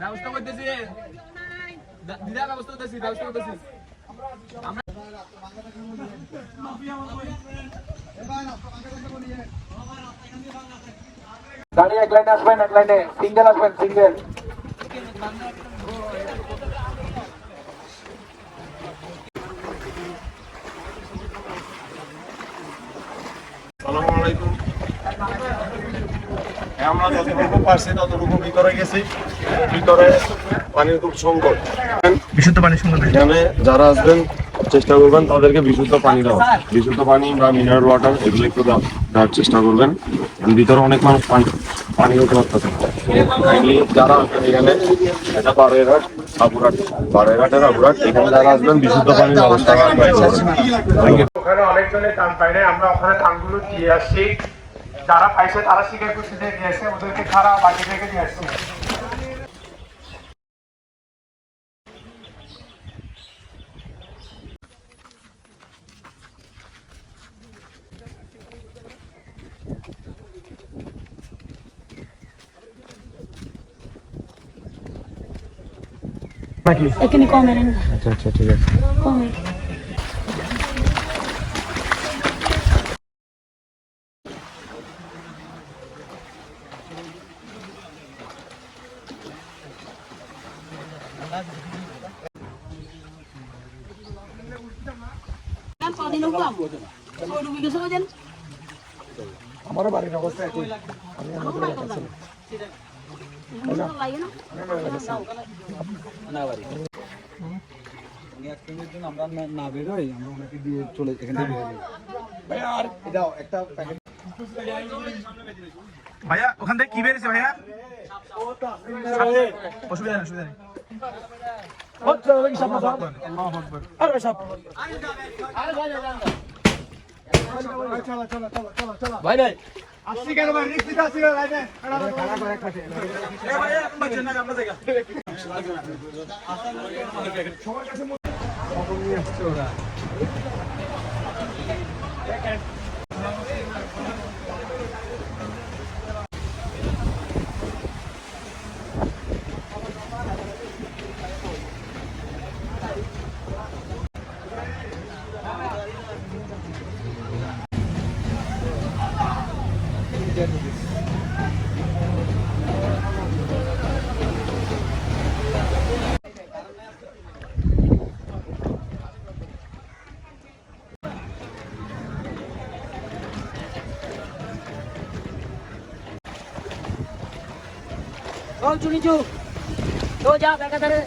ব্যবস্থা করতেছি। দিদা ব্যবস্থা করতেছি ব্যবস্থা করতেছি। দাঁড়িয়ে এক লাইনে আসবেন এক লাইনে। সিঙ্গেল আসবেন সিঙ্গেল আসসালামু আলাইকুম। হ্যাঁ, আমরা যতটুকু পারছি ততটুকু ভিতরে গেছি। ভিতরে পানির খুব সংকট। বিশুদ্ধ পানি সংকট এখানে যারা আসবেন চেষ্টা করবেন তাদেরকে বিশুদ্ধ পানি দেওয়া বিশুদ্ধ পানি বা মিনারেল ওয়াটার এগুলো একটু দেওয়া- দেওয়ার চেষ্টা করবেন। ভিতরে অনেক মানুষ পানি পানি হতে পারতেছে যারা আসবেন এখানে এটা বাবুরহাট। এখানে যারা আসবেন বিশুদ্ধ পানির ব্যবস্থা ওখানে অনেকজনের ধান পাই আমরা ওখানে ধানগুলো দিয়ে আসছি যারা পাইছে তারা স্বীকার করছে দিয়ে আসছে ওদেরকে খারাপ বাকি থেকে দিয়ে আসছি। এখানে কমে না আচ্ছা আচ্ছা ঠিক আছে। কমে আমারও বাড়ির অবস্থা একই। লাগে না ভাইয়া ওখান থেকে কি বেরিয়েছে ভাইয়া? অসুবিধা নেই অসুবিধা নেই। আসছি কেন ভাই রিক্স আসছি ভাই નીચું નીચું તો જા બેઠા તારે